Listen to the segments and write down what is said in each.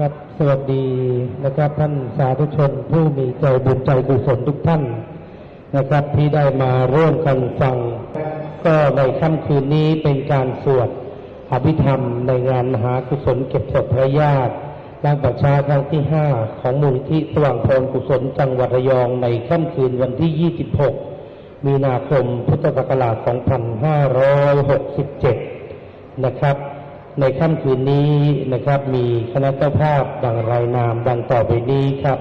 ครับสวัสดีนะครับท่านสาธุชนผู้มีใจบุญใจกุศลทุกท่านนะครับ ที่ได้มาร่วมกันฟัง ก็ในค่ำคืนนี้เป็นการสวดอภิธรรมในงานมหากุศลเก็บศพพระญาตินางประชาครั้งที่5ของมูลที่สว่างพรกุศลจังหวัดระยองในค่ำคืนวันที่ 26 มีนาคมพุทธศักราช 2567 นะครับ ในค่ำคืนนี้นะครับมีคณะเจ้าภาพดังรายนามดังต่อไปนี้ครับ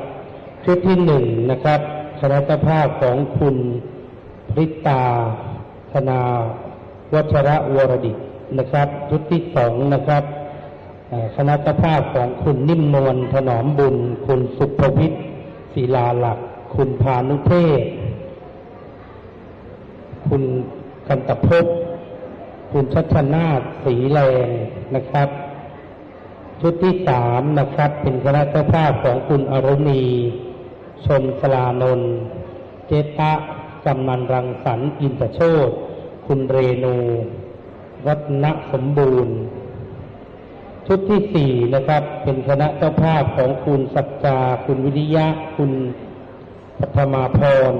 ชุดที่หนึ่งนะครับคณะเจ้าภาพของคุณพริตาธนาวัชระวรดิตนะครับชุดที่สองนะครับคณะเจ้าภาพของคุณนิ่มนวลถนอมบุญ คุณสุภวิทย์ศิลาหลัก คุณพานุเทศ คุณกันตภพ คุณชัชนาธสีแรงนะครับ ชุดที่สามนะครับ เป็นคณะเจ้าภาพของคุณอรุณีชมสลานนท์เจตะกำนันรังสรรค์อินทโชตคุณเรนูรัตนสมบูรณ์ ชุดที่สี่นะครับ เป็นคณะเจ้าภาพของคุณสัจจา คุณวิริยะ คุณปัทมาพร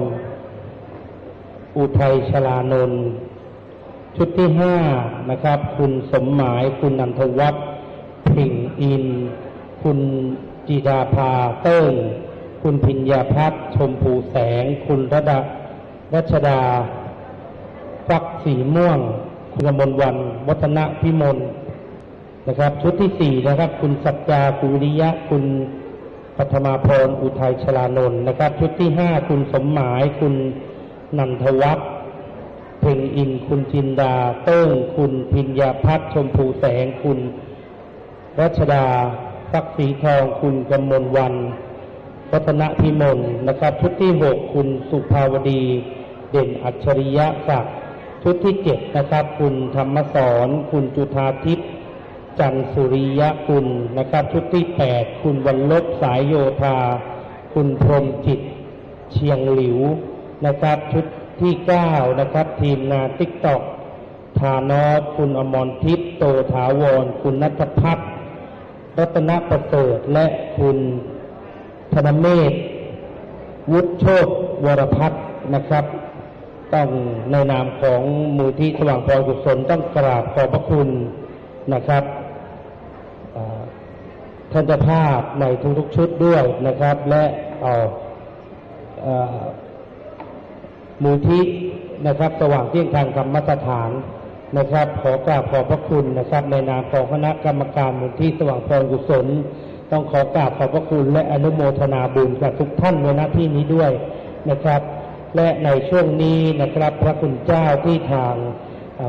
อุทัยชลานนท์ ชุดที่ห้านะครับ คุณสมหมายคุณนันทวัฒน์ผิงอิน คุณจีดาภาเติ้งคุณพิญญาพัฒน์ชมพูแสง คุณระดารัชดา ฟักสีม่วง คุณมลวัน วัฒนพิมลนะครับ ชุดที่สี่นะครับ คุณสัจจาคุณวิริยะ คุณปัทมาพรอุทัยชลานนท์นะครับ ชุดที่ห้าคุณสมหมาย คุณนันทวัฒน์ เพ่งอินคุณจินดา เติ้งคุณพิญญาพัฒชมพูแสงคุณ รัชดาฟักสีทองคุณกำมลวัน วัฒนพิมลนะครับ ชุดที่หกคุณสุภาวดี เด่นอัจฉริยะศักดิ์ชุดที่เจ็ดนะครับ คุณธรรมสอนคุณจุธาทิพย์จันสุริยะคุณนะครับ ชุดที่แปดคุณวันลบสายโยธา คุณพรมจิต เชียงหลิวนะครับ ชุด ที่เก้านะครับ ทีมงานติ๊กตอกฐานอสคุณอมรทิพย์โตถาวร คุณนัทพัฒน์รัตนประเสริฐและคุณธนเมธวุฒิโชตวรพัฒน์นะครับ ต้องในนามของมูลที่สว่างพรกุศลต้องกราบขอบพระคุณนะครับท่านเจ้าภาพในทุกๆชุดด้วยนะครับ และเอ่อเอ่อ มูลที่นะครับสว่างเที่ยงทางธรรมสถานนะครับ ขอกราบขอบพระคุณนะครับ ในนามของคณะกรรมการมูลที่สว่างพรกุศล ต้องขอกราบขอบพระคุณและอนุโมทนาบุญกับทุกท่านในหน้าที่นี้ด้วยนะครับ และในช่วงนี้นะครับ พระคุณเจ้าที่ทาง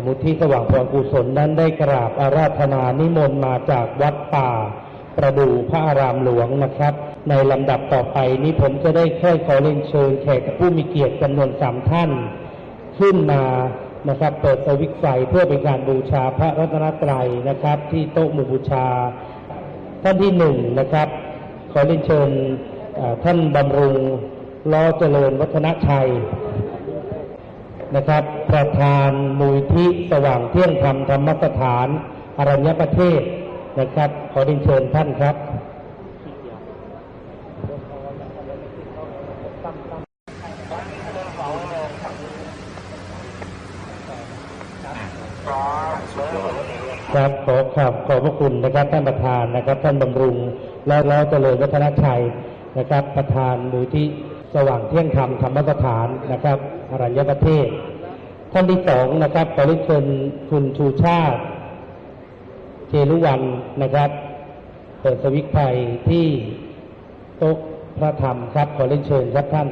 มูลที่สว่างพรกุศลนั้นได้กราบอาราธนานิมนต์มาจากวัดป่า ประดูพระอารามหลวงนะครับ ในลำดับต่อไปนี้ผมจะได้ค่อยขอเรียนเชิญแขกผู้มีเกียรติจำนวนสามท่าน ขึ้นมานะครับเปิดสวิตช์ไฟเพื่อเป็นการบูชาพระรัตนตรัยนะครับ ที่โต๊ะหมู่บูชา ท่านที่หนึ่งนะครับ ขอเรียนเชิญท่านบำรุงล้อเจริญวัฒนชัยนะครับ ประธานมูลที่สว่างเที่ยงธรรมธรรมสถานอรัญญประเทศนะครับ ขอเรียนเชิญท่านครับ ครับขอขอบขอบพระคุณนะครับท่านประธานนะครับท่านบำรุง และล้อเจริญวัฒนชัยนะครับ ประธานมูลที่สว่างเที่ยงธรรมธรรมสถานนะครับอรัญญประเทศ ท่านที่สองนะครับขอเรียนเชิญคุณชูชาติเจรุวันนะครับ เปิดสวิตช์ไฟที่โต๊ะพระธรรมครับ ขอเรียนเชิญครับท่าน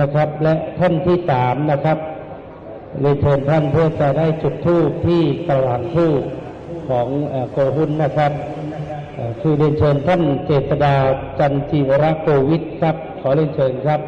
นะครับ และท่านที่สามนะครับเรียนเชิญท่านเพื่อจะได้จุดธูปที่กระหว่างธูปของโกหุนนะครับคือเรียนเชิญท่านเจษดาจันจีวรโกวิทครับ ขอเรียนเชิญครับ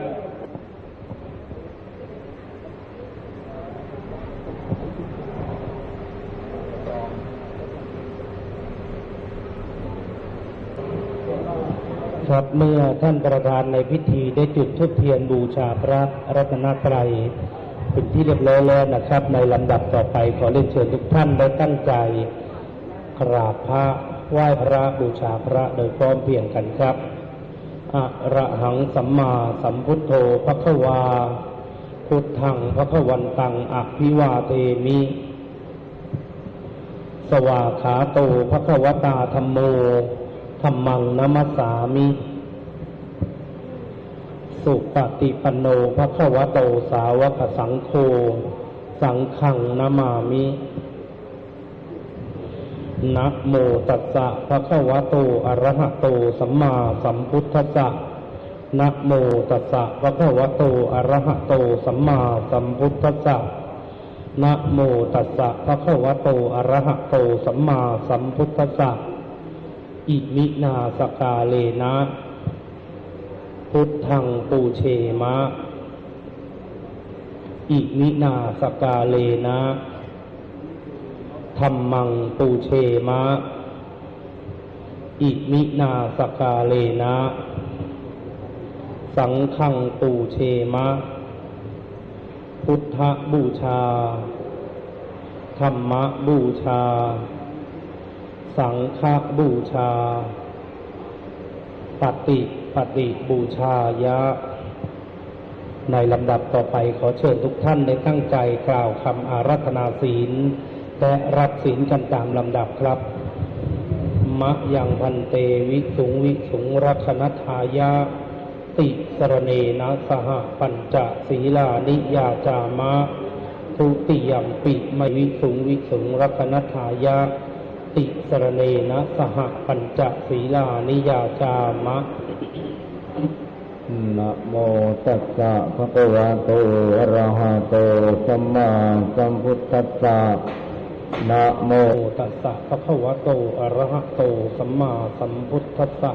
นะครับ เมื่อท่านประธานในพิธีได้จุดธูปเทียนบูชาพระรัตนตรัยเป็นที่เรียบร้อยแล้วนะครับ ในลำดับต่อไปขอเรียนเชิญทุกท่านได้ตั้งใจกราบพระไหว้พระบูชาพระโดยพร้อมเพียงกันครับอะระหังสัมมาสัมพุทโธพระควา พุทธังพระควันตังอภิวาเทมิ สวาขาโตภควตาธรรมโม ธรรมังนัมัสสามิ สุปฏิปันโนภควโตสาวกสังโฆ สังฆังนามามินะโมตัสสะภะคะวะโต อะระหะโต สัมมาสัมพุทธัสสะนะโมตัสสะภะคะวะโต อะระหะโต สัมมาสัมพุทธัสสะนะโมตัสสะภะคะวะโต อะระหะโต สัมมาสัมพุทธัสสะ อิมินาสกาเลนะ พุทธังปูเชมะ อิมินาสกาเลนะธรรมังปูเชมะ อิมินาสกาเลนะ สังฆังปูเชมะ พุทธบูชา ธรรมบูชา สังฆบูชา ปฏิปฏิบูชายะ ในลำดับต่อไปขอเชิญทุกท่านได้ตั้งใจกล่าวคำอารัธนาศีล และรับศีลกันตามลำดับครับมะยังพันเตวิสุงวิสุงรักนัทายะ ติสรเนนะสหปัญจศีลานิยาจามะทุติยมปิไมวิสุงวิสุงรักนัทายะ ติสรเนนะสหปัญจศีลานิยาจามะนะโมตัสสะภะคะวะโตอะระหะโตสัมมาสัมพุทธัสสะนะโมโมตัสสะภะคะวะโตอะระหะโตสัมมาสัมพุทธัสสะ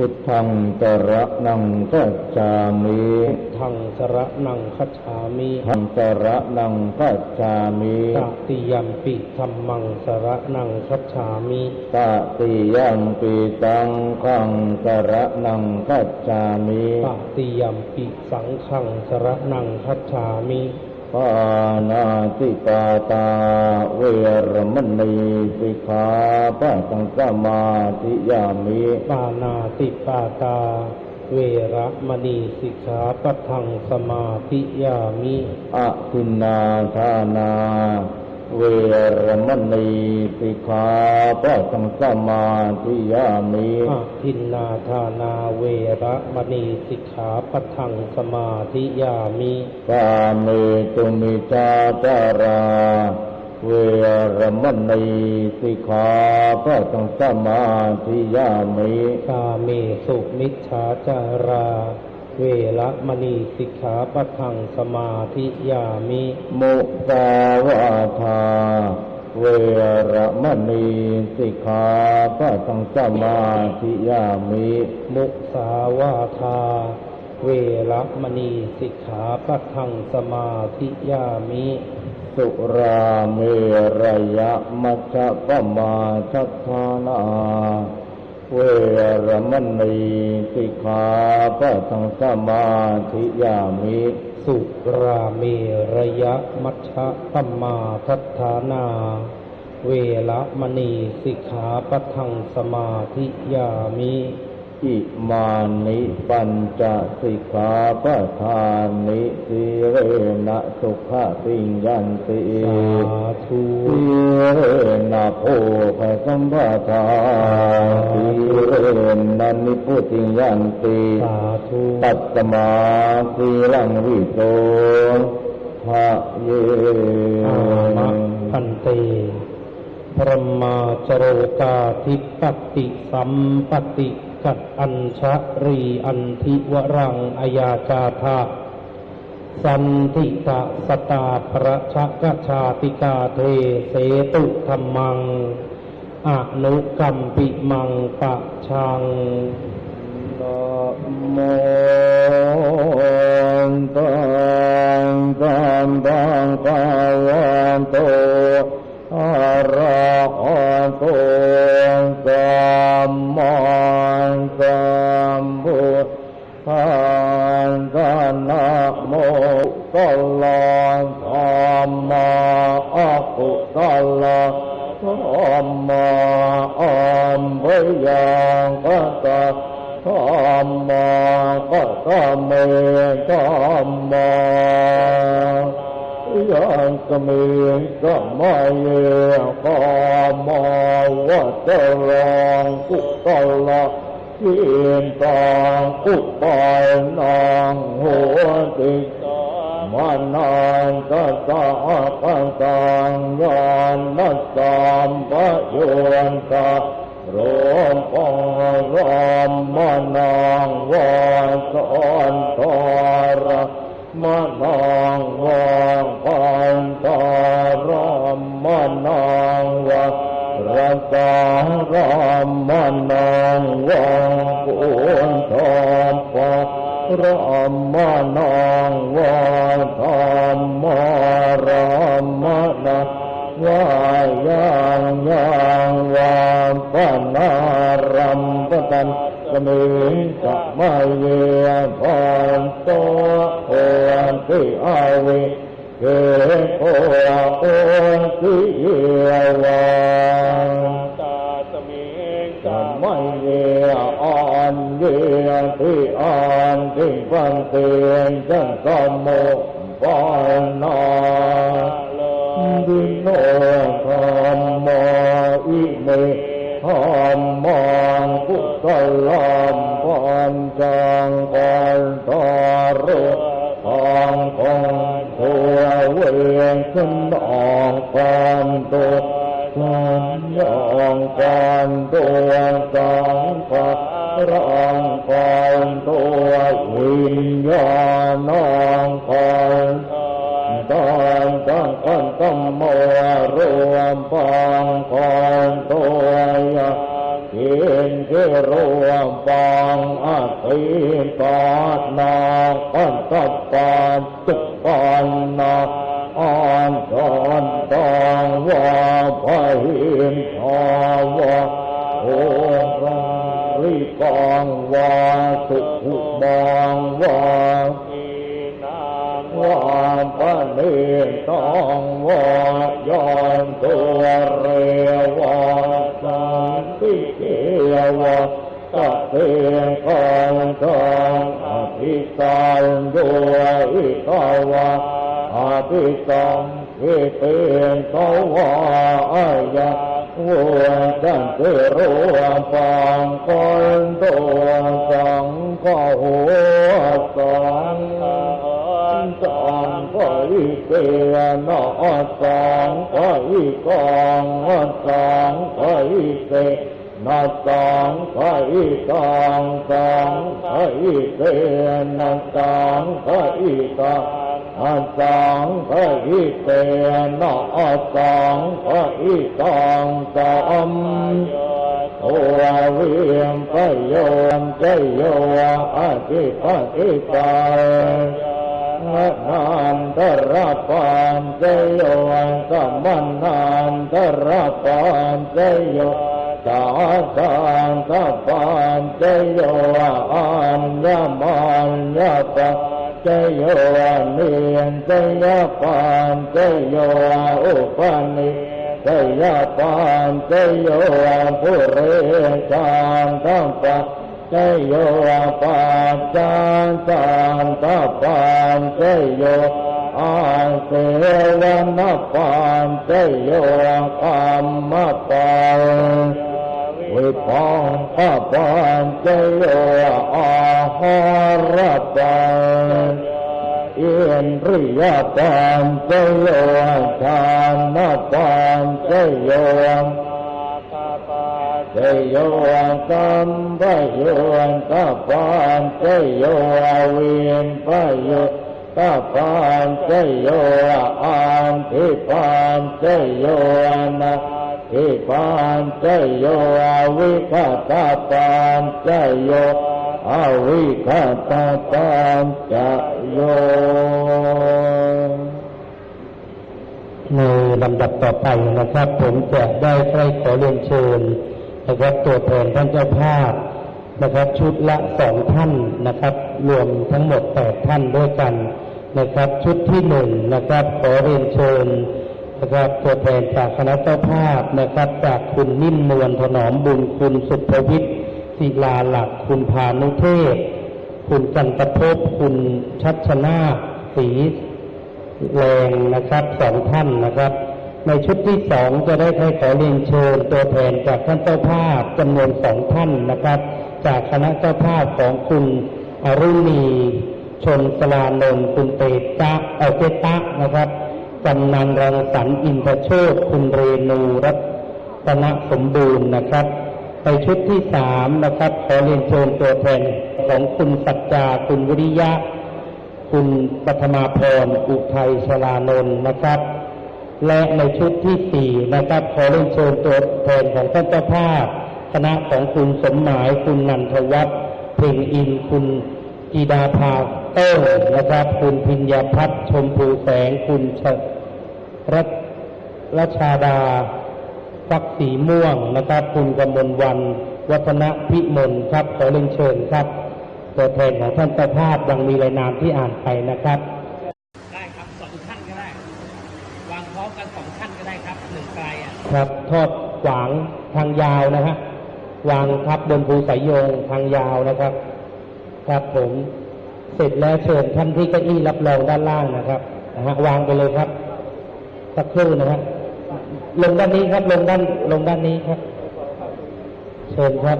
พุทธังตระนังกัจจามิทังสระนังคัจฉามิธังตระนังกัจจามิตติยมปิธรรมังสระนังคัจฉามิตติยังปิตังขังตระนังกัจจามิตติยมปิสังฆังสระนังคัจฉามิปานาติปาตาเวรมณีสิกขาปะตังสมาธิยามิปานาติปาตา เวระมณีสิกขาปะทังสมาธิยามิ อะทินนาทานา เวรมณีสิกขาปะสังสมาธิยามิอาทินนาทานาเวระมณีสิกขาปะทังสมาธิยามิกาเมตุมิจาจาราเวรมณีสิกขาปะสังสมาธิยามิกาเมสุมิจฉาจารา เวระมณีสิกขาปะทังสมาธิยามิ มุสาวาทา เวรมณีสิกขาปะสังสมาธิยามิ มุสาวาทา เวระมณีสิกขาปะทังสมาธิยามิสุราเมรยะมัจจปมาทัฏฐานา เวรมณีสิกขาปะทังสมาธิยามิ สุรามีระยะมัชฌะปมาทัฏฐานา เวรมณีสิกขาปะทังสมาธิยามิ อิมานิปัญจสิกขาปะทานิสีเรนะสุขติงยันติสาธุสีเรนะโภคสัมปทาสีเรนะนิพุติงยันติสาธุตัตตมาสีลังวิโตภะเยอามะพันเตพระมาจโรกาธิปติสัมปติ กัดอัญชะรีอันทิวรังอายาจาธาสันติตะสตาพระชกชาติกาเทเสตุธรรมังอนุกัมปิมังปะชังนะโมตังตังตังกาวันโตอะระ ตัลลาธัมมาอะกุตัลลาธัมมาอัมพยังกัตตาธัมมากัตตะเมธัมมายังสมิงสมัยกามาวะตรังกุตละทินตังอุปายนางโหติ มานานตัสสะปัสสังยานนัสสามปะโยนตารวมปองรามมานางวาสอนทารมะนางวังปันตารามมะนางวังรัตารามมะนางวังปุนทอมปะรามมะนาง สมิงสมัยเยพันโตโอวันติอาวิเกโอโอสิเยวาตาสมิงสมัยเยอันเยที่อันที่ฟังเตนจันตโมปานาลดิโน ลมปัญจังปันตารุปังคงตัวเวียงขึ้นออกปันตุสัญญองปันตัวสังขะรังปันตัววิญญาณังปันตอนต้องคนต้องมัวรวมปัง ที่รวมปังอาทิปานาคนตับปานตุปานนาอ่อนจอนต้องว่าพหินทาวาโอราลิกองว่าสุขุบางว่าอีนาวามปะเนตองวา ด้วยกาวะอภิสังเกเตงกาวะอายะวัวจันเตโรปังคนตัวสังกะหัวสังสังกะอิเกนะสังกะอิกังสังกะอิเก นะสังกะอิกังสังกะอิเกนะสังกะอิกังสังกะอิเกนะสังกะอิกังสัมตัวเวียมปโยมใจโยอาทิปฏิตานานตระปานใจโยสัมมันนานตระปานใจโย สาสานสะปานใจโยอัญญมานยาปะใจโยเนียนใจยปานใจโยอุปนิใจยปานใจโยปุเรชานตัมปะใจโยปาจานจานตาปานใจโยอาเสวนาปานใจโยกรรมปา นวิปังข้าปานใจโยอาหารปานเอียนริยปานใจโยชานปานใจโยตาปาใจโยสัมปโยตาปานใจโยเวียนปโยตาปานใจโยอันทิปานใจโยนะ ทิปานใจโยอวิคตาปานใจโยอวิคตาปานใจโยในลำดับต่อไปนะครับ ผมจะได้ใกล้ขอเรียนเชิญนะครับตัวแทนท่านเจ้าภาพนะครับ ชุดละสองท่านนะครับ รวมทั้งหมดแปดท่านด้วยกันนะครับ ชุดที่หนึ่งนะครับ ขอเรียนเชิญ นะครับตัวแทนจากคณะเจ้าภาพนะครับ จากคุณนิ่มนวลถนอมบุญคุณสุภวิทย์ศิลาหลักคุณพานุเทพคุณกันตภพคุณชัชนาศรีแรงนะครับสองท่านนะครับ ในชุดที่สองจะได้ให้ขอเรียนเชิญตัวแทนจากท่านเจ้าภาพจำนวนสองท่านนะครับ จากคณะเจ้าภาพของคุณอรุณีชนสลานนท์คุณเตตะเออเจตะนะครับ กำนันรังสรรค์อินทโชตคุณเรนูรัตนสมบูรณ์นะครับในชุดที่สามนะครับ ขอเรียนเชิญตัวแทนของคุณสัจจาคุณวิริยะ คุณปัทมาพรอุทัยชลานนท์นะครับ และในชุดที่สี่นะครับ ขอเรียนเชิญตัวแทนของท่านเจ้าภาพคณะของคุณสมหมายคุณนันทวัฒน์เพ่งอินคุณ กีดาภาเต้งนะครับ คุณพิญญาพัฒน์ชมพูแสง คุณชรัตรัชาดาฟักสีม่วงนะครับ คุณกมลวัน วัฒนพิมลครับขอเรียนเชิญครับตัวแทนของท่านเจ้าภาพดังมีรายนามที่อ่านไปนะครับได้ครับสองท่านก็ได้ วางพร้อมกันสองท่านก็ได้ครับหนึ่งปลายอะครับทอดขวางทางยาวนะฮะวางทับบนภูสายโยงทางยาวนะครับ ครับผมเสร็จแล้วเชิญท่านที่เก้าอี้รับรองด้านล่างนะครับนะฮะวางไปเลยครับสักครู่นะฮะลงด้านนี้ครับ ลงด้านลงด้านนี้ครับ เชิญครับ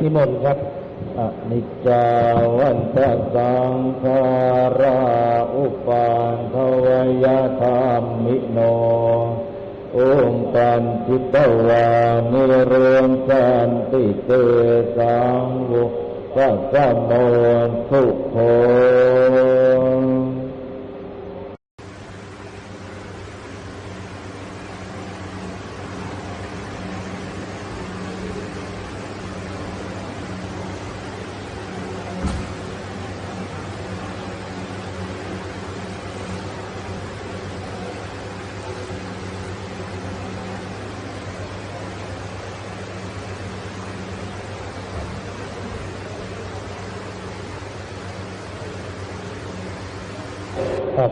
นิมนต์ครับ อนิจจาวันตสังขาราอุปานทวยธรรมิโนองค์การจิตวานิรวมสันติเตสังวุปัสสโมสุโขเอ่อค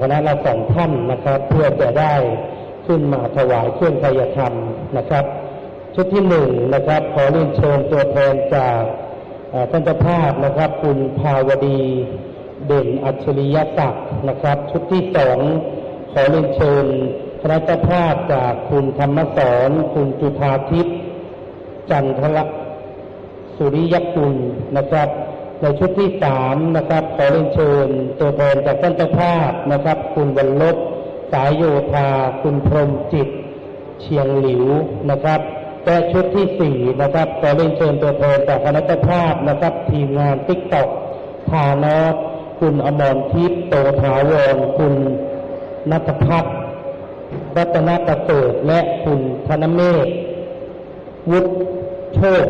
คณะละสองท่านนะครับ เพื่อจะได้ขึ้นมาถวายเครื่องไทยธรรมนะครับ ชุดที่หนึ่งนะครับ ขอเรียนเชิญตัวแทนจากท่านเจ้าภาพนะครับ คุณภาวดีเด่นอัจฉริยศักดิ์นะครับ ชุดที่สองขอเรียนเชิญคณะเจ้าภาพจากคุณธรรมสอนคุณจุธาทิพย์จันทละสุริยกุลนะครับ ในชุดที่สามนะครับขอเรียนเชิญตัวแทนจากท่านเจ้าภาพนะครับ คุณวันลบสายโยธาคุณพรหมจิต เชียงหลิวนะครับและชุดที่สี่นะครับขอเรียนเชิญตัวแทนจากคณะเจ้าภาพนะครับ ทีมงานติ๊กต็อกทานอสคุณอมรทิพย์โตถาวรคุณนัทพัฒน์รัตนประเสริฐและคุณธนเมฆวุฒิโชค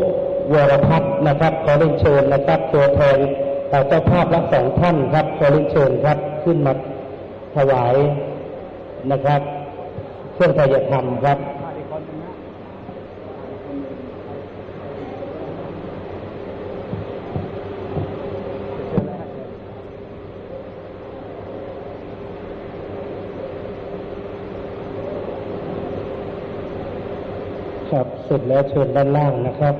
วรพัฒน์นะครับขอเรียนเชิญนะครับ ตัวแทนเอ่อเจ้าภาพละสองท่านครับขอเรียนเชิญครับขึ้นมาถวายนะครับเครื่องไทยธรรมครับครับเสร็จแล้วเชิญด้านล่างนะครับ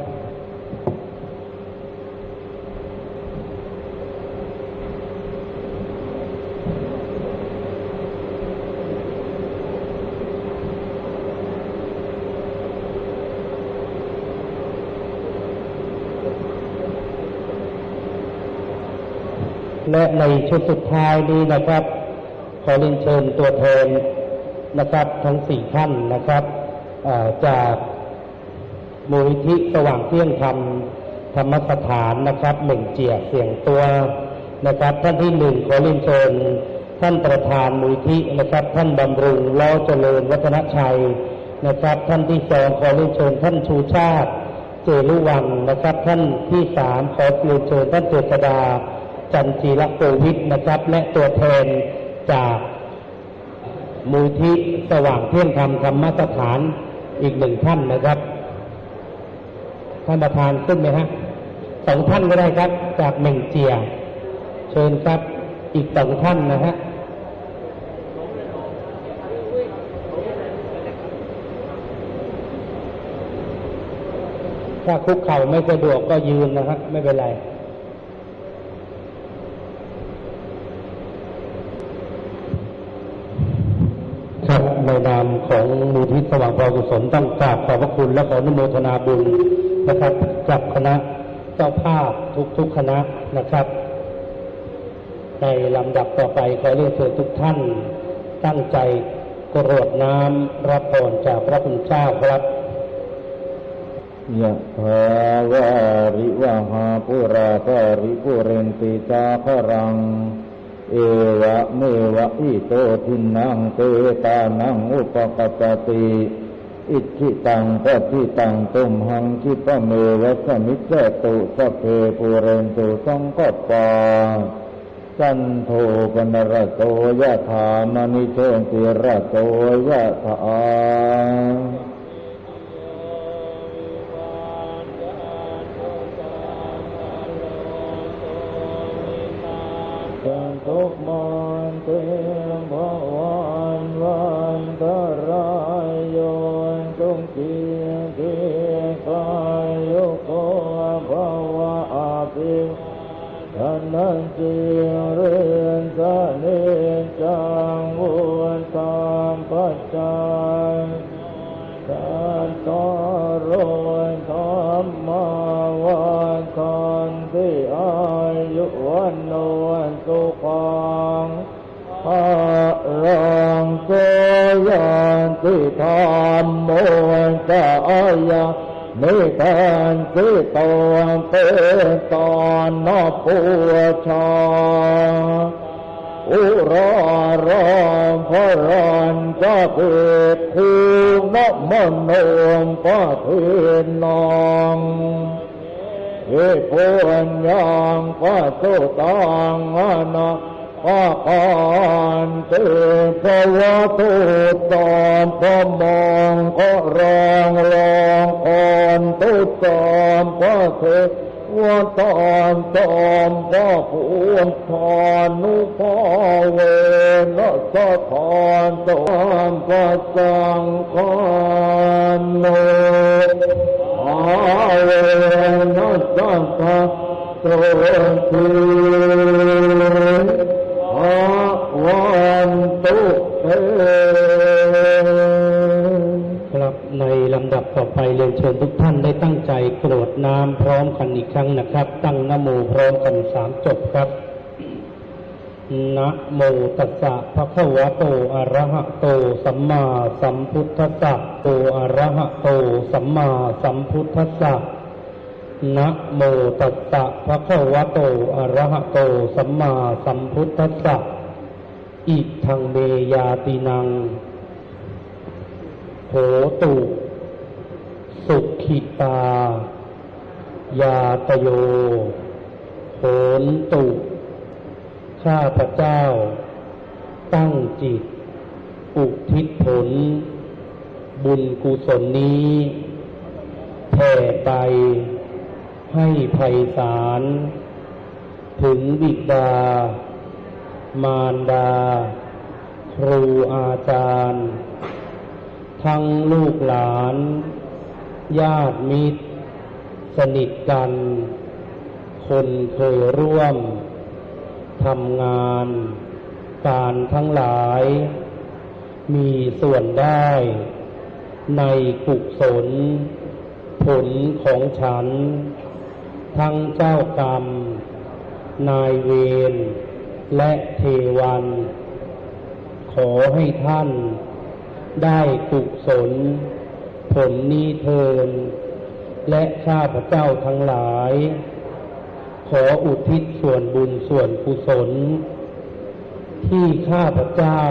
และ ในชุดสุดท้ายนี้นะครับ ขอเรียนเชิญตัวแทนนะครับ ทั้งสี่ท่านนะครับจากมูลนิธิสว่างเที่ยงธรรมธรรมสถานนะครับหนึ่งเจียเสียงตัวนะครับ ท่านที่หนึ่งขอเรียนเชิญท่านประธานมูลนิธินะครับ ท่านบำรุงล้อเจริญวัฒนชัยนะครับ ท่านที่สองขอเรียนเชิญท่านชูชาติ เจรุวันนะครับ ท่านที่สามขอเรียนเชิญท่านเจษดา จันจีรโกวิทนะครับ และตัวแทนจากมูลที่สว่างเที่ยงธรรมธรรมสถานอีกหนึ่งท่านนะครับ ท่านประธานขึ้นไหมฮะสองท่านก็ได้ครับ จากเหม่งเจีย เชิญครับอีกสองท่านนะฮะถ้าคุกเข่าไม่สะดวกก็ยืนนะฮะไม่เป็นไร ครับในนามของมูลที่สว่างพรกุศลต้องกราบขอบพระคุณและขออนุโมทนาบุญนะครับจากคณะเจ้าภาพทุกๆคณะนะครับ ในลำดับต่อไปขอเรียนเชิญทุกท่าน ตั้งใจกรวดน้ำรับพรจากพระคุณเจ้าครับยะถาวาริวหาปุราภาริปุเรนติตาภรัง เอวะเมวะอิโตทินังเตตานังอุปกปติอิทิตังปฏิตังตุมหังคิปะเมวะสมิจจตุสเพปุเรนตุสังกปปาจันโทปนรโตยะถามณิโชติระโตยะถา นันจิเรนสะเนจังวุนตามปัจจัยสันตโรยธรรมาวันคันติอายุวันโนวันสุขังภะรังโสยันติธรรมโมจะอายะ นิการสิตวันเตตอนนอปูชาอุรารามพระรันจะเกิดภูนมโนมพระเทนนองเอโพนยังพระโตตังอนาพ ระปานเตพระวะโตตอนพระมองพระรองรองคอนตุตามพระเทว่าตามตามพระผวนทานุภาเวนะสะทานตามพระสังฆานุอาเวนะสัทธาโตที อาวันตุเตครับในลำดับต่อไปเรียนเชิญทุกท่านได้ตั้งใจกรวดน้ำพร้อมกันอีกครั้งนะครับ ตั้งนโมพร้อมกันสามจบครับนะโมตัสสะภะคะวะโตอะระหะโต สัมมาสัมพุทธัสสะโตอะระหะโต สัมมาสัมพุทธัสสะ นะโมตัสสะภะคะวะโตอะระหะโต สัมมาสัมพุทธัสสะอิทังเมยาตินังโหตุ สุขิตา ยาตโยโหนตุ ข้าพระเจ้า ตั้งจิต อุทิศผล บุญกุศลนี้แผ่ไป ให้ไพศาล ถึงบิดา มารดา ครูอาจารย์ ทั้งลูกหลาน ญาติมิตร สนิทกัน คนเคยร่วมทำงาน การทั้งหลาย มีส่วนได้ในกุศลผลของฉัน ทั้งเจ้ากรรม นายเวร และเทวัน ขอให้ท่านได้กุศล ผลนี้เทิน และข้าพเจ้าทั้งหลาย ขออุทิศส่วนบุญส่วนกุศล ที่ข้าพเจ้า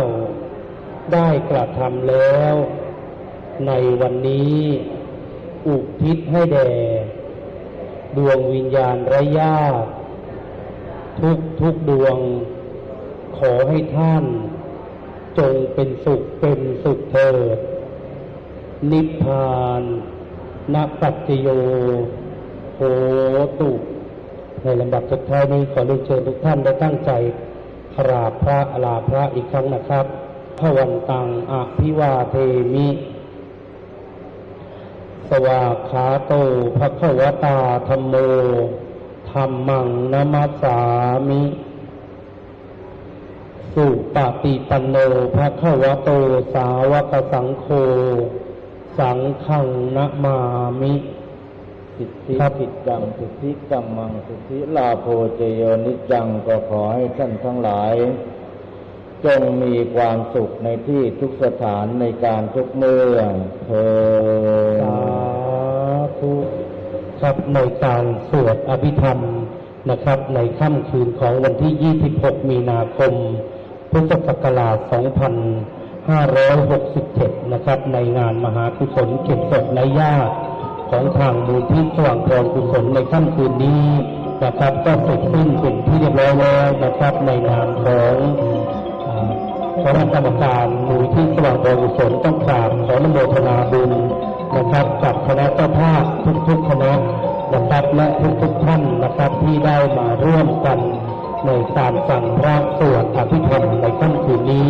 ได้กระทำแล้ว ในวันนี้ อุทิศให้แด่ ดวงวิญญาณไร้ญาติทุกทุกดวง ขอให้ท่าน จงเป็นสุขเป็นสุขเถิด นิพพานนปัจจโยโหตุในลำดับสุดท้ายนี้ขอเรียนเชิญทุกท่านได้ตั้งใจกราบพระลาพระอีกครั้งนะครับพระวันตังอภิวาเทมิ วาขาโตภะคะวตาธรรมโมธรรมังนามัสสามิ สุปฏิปันโนภะคะวโตสาวกสังโฆ สังฆังนะมามิสิทธิครับกิจจังสิทธิกัมมังสิทธิลาโภเจโยนิจังก็ขอให้ท่านทั้งหลาย จงมีความสุขในที่ทุกสถานในการทุกเมื่อเธอ ธุครับในการสวดอภิธรรมนะครับ ในค่ำคืนของวันที่ 26 มีนาคม พุทธศักราช 2567 นะครับ ในงานมหากุศลเก็บศพและญาติของทางมูลที่สว่างพรกุศลในค่ำคืนนี้นะครับก็เสร็จสิ้นเป็นที่เรียบร้อยแล้วนะครับในนามของคณะกรรมการมูลที่สว่างบริสุทธิ์ต้องกราบขออนุโมทนาบุญ นะครับกับคณะเจ้าภาพทุกๆคณะนะครับและทุกๆท่านนะครับที่ได้มาร่วมกันในการฟังพระสวดอภิธรรมในค่ำคืนนี้